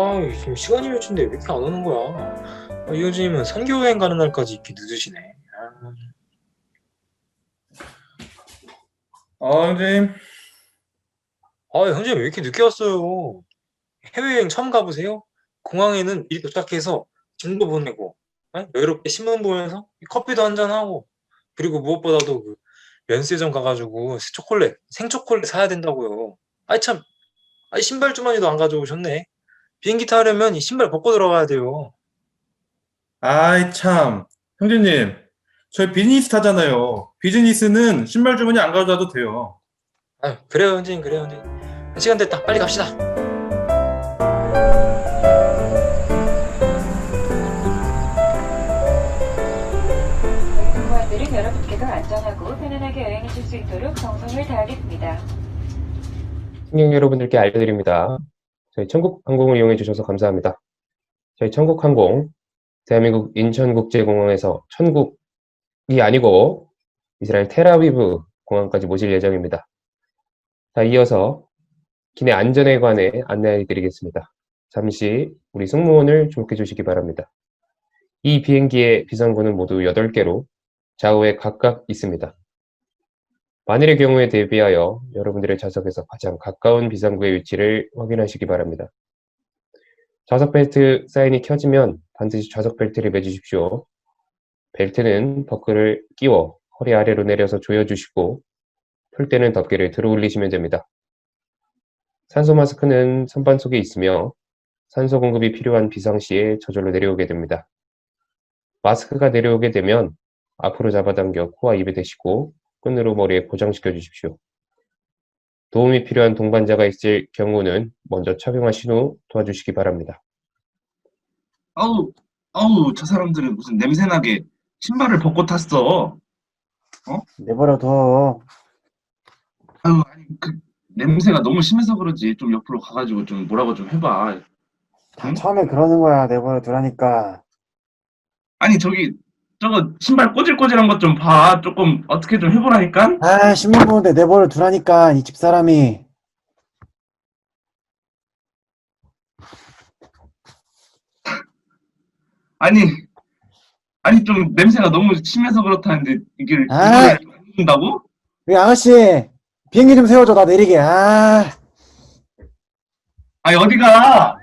아, 지금 시간이 몇인데 왜 이렇게 안 오는 거야? 아, 이 형제님은 선교 여행 가는 날까지 이렇게 늦으시네. 아, 아, 형님. 아, 형제님 왜 이렇게 늦게 왔어요? 해외여행 처음 가보세요? 공항에는 미리 도착해서 짐도 보내고, 에? 여유롭게 신문 보면서 커피도 한잔 하고, 그리고 무엇보다도 그 면세점 가가지고 초콜릿, 생초콜릿 사야 된다고요. 아이 참, 아이 신발 주머니도 안 가져오셨네. 비행기 타려면 이 신발 벗고 들어가야 돼요. 아이, 참. 형제님, 저희 비즈니스 타잖아요. 비즈니스는 신발 주머니 안 가져와도 돼요. 아, 그래요, 형제님, 그래요, 형제님. 시간 됐다. 빨리 갑시다. 공무원들은 여러분께서 안전하고 편안하게 여행하실 수 있도록 정성을 다하겠습니다. 승객 여러분들께 알려드립니다. 저희 천국항공을 이용해 주셔서 감사합니다. 저희 천국항공 대한민국 인천국제공항에서 천국이 아니고 이스라엘 테라비브 공항까지 모실 예정입니다. 자, 이어서 기내 안전에 관해 안내해 드리겠습니다. 잠시 우리 승무원을 주목해 주시기 바랍니다. 이 비행기의 비상구는 모두 8개로 좌우에 각각 있습니다. 만일의 경우에 대비하여 여러분들의 좌석에서 가장 가까운 비상구의 위치를 확인하시기 바랍니다. 좌석 벨트 사인이 켜지면 반드시 좌석 벨트를 매주십시오. 벨트는 버클을 끼워 허리 아래로 내려서 조여주시고 풀 때는 덮개를 들어 올리시면 됩니다. 산소 마스크는 선반 속에 있으며 산소 공급이 필요한 비상시에 저절로 내려오게 됩니다. 마스크가 내려오게 되면 앞으로 잡아당겨 코와 입에 대시고 끈으로 머리에 고정시켜 주십시오. 도움이 필요한 동반자가 있을 경우는 먼저 착용하신 후 도와주시기 바랍니다. 아우, 아우, 저 사람들은 무슨 냄새나게 신발을 벗고 탔어. 내버려둬. 아유, 아니, 그 냄새가 너무 심해서 그러지. 좀 옆으로 가가지고 좀 뭐라고 좀 해봐. 다 처음에 그러는 거야. 내버려두라니까. 아니, 저기, 저거 신발 꼬질꼬질한 것 좀 봐. 조금 어떻게 좀 해보라니까? 아, 신문 보는데 내버려 두라니까. 이 집사람이. 아니, 아니, 좀 냄새가 너무 심해서 그렇다는데, 이게, 아! 이걸 안 준다고? 여기 아가씨, 비행기 좀 세워줘. 나 내리게. 아, 아니, 어디가?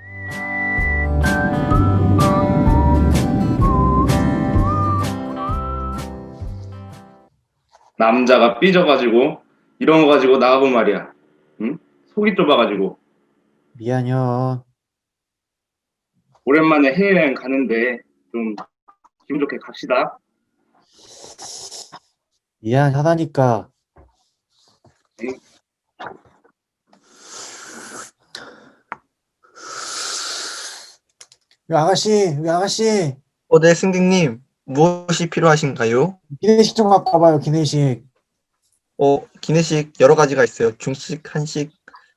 남자가 삐져가지고, 이런 거 가지고 나가고 말이야. 응? 속이 좁아가지고. 미안요. 오랜만에 해외여행 가는데, 좀, 기분 좋게 갑시다. 미안하다니까. 여기 아가씨, 아가씨. 어, 네, 승객님. 무엇이 필요하신가요? 기내식 좀 갖고 와봐요. 기내식. 어, 기내식 여러 가지가 있어요. 중식, 한식,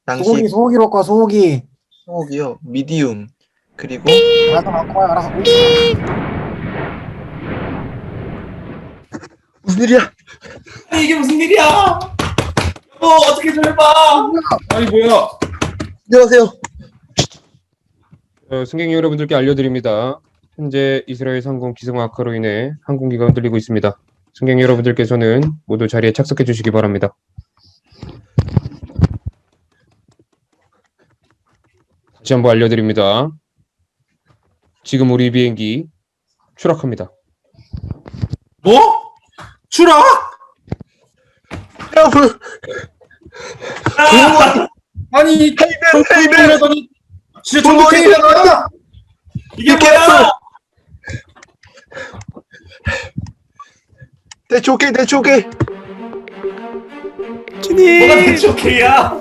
소고기, 양식, 소고기 먹고 와. 소고기. 소고기요, 미디움. 그리고 알아서 갖고 와요. 알아서. 무슨 일이야? 아니, 이게 무슨 일이야? 여보, 어떻게 좀 해봐! 아니, 뭐야? 안녕하세요. 어, 승객 여러분들께 알려드립니다. 현재 이스라엘 상공 기상 악화로 인해 항공기가 흔들리고 있습니다. 승객 여러분들께서는 모두 자리에 착석해 주시기 바랍니다. 다시 한번 알려드립니다. 지금 우리 비행기 추락합니다. 뭐? 추락? 여러분, 아니, 헤이든, 이러더니 진짜 전국행이가 나왔다! 이게 뭐야? 대초계, 대초계. 뭐가 대초케이야?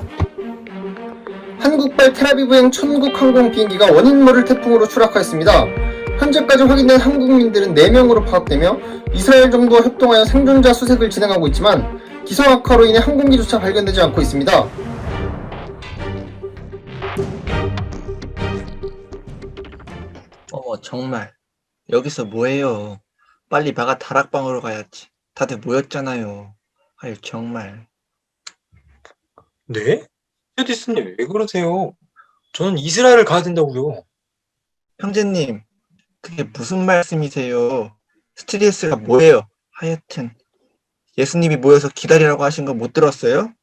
한국발 테라비브행 천국항공 비행기가 원인 모를 태풍으로 추락하였습니다. 현재까지 확인된 한국민들은 4명으로 파악되며 이스라엘 정부와 협동하여 생존자 수색을 진행하고 있지만 기상 악화로 인해 항공기조차 발견되지 않고 있습니다. 어머, 정말. 여기서 뭐해요? 빨리 바가 다락방으로 가야지. 다들 모였잖아요. 아유, 정말. 네? 헤디스님, 왜 그러세요? 저는 이스라엘을 가야 된다고요. 형제님, 그게 무슨 말씀이세요? 스트레스가 뭐예요? 하여튼, 예수님이 모여서 기다리라고 하신 거 못 들었어요?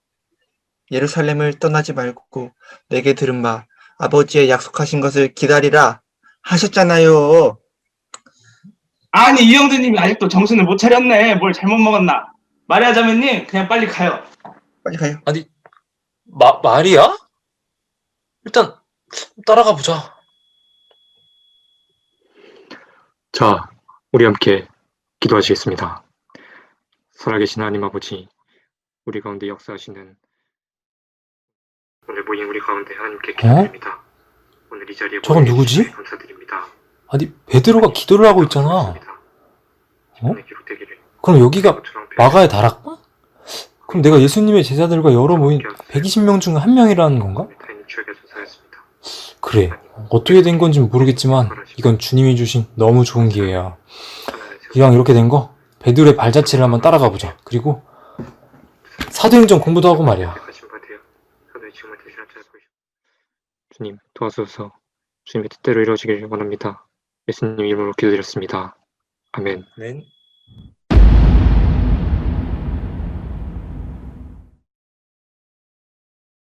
예루살렘을 떠나지 말고 내게 들은 바 아버지의 약속하신 것을 기다리라 하셨잖아요. 아니 이 형제님이 아직도 정신을 못 차렸네. 뭘 잘못 먹었나? 말하자면님 그냥 빨리 가요. 빨리 가요. 마, 말이야? 일단 따라가 보자. 자, 우리 함께 기도하시겠습니다. 살아계신 하나님 아버지, 우리 가운데 역사하시는 오늘 모인 우리 가운데 하나님께 기도드립니다. 오늘 이 자리에 어? 저건 누구지? 감사드립니다. 아니 베드로가 기도를 하고 있잖아. 어? 그럼 여기가 마가의 다락방? 그럼 내가 예수님의 제자들과 여러 모인 120명 중 한 명이라는 건가? 조사하였습니다. 그래. 어떻게 된 건지 모르겠지만 이건 주님이 주신 너무 좋은 기회야. 이왕 이렇게 된 거 베드로의 발자취를 한번 따라가 보자. 그리고 사도행전 공부도 하고 말이야. 보이시오. 주님 도와주셔서 주님의 뜻대로 이루어지길 원합니다. 예수님 이름으로 기도드렸습니다. 아멘. 네.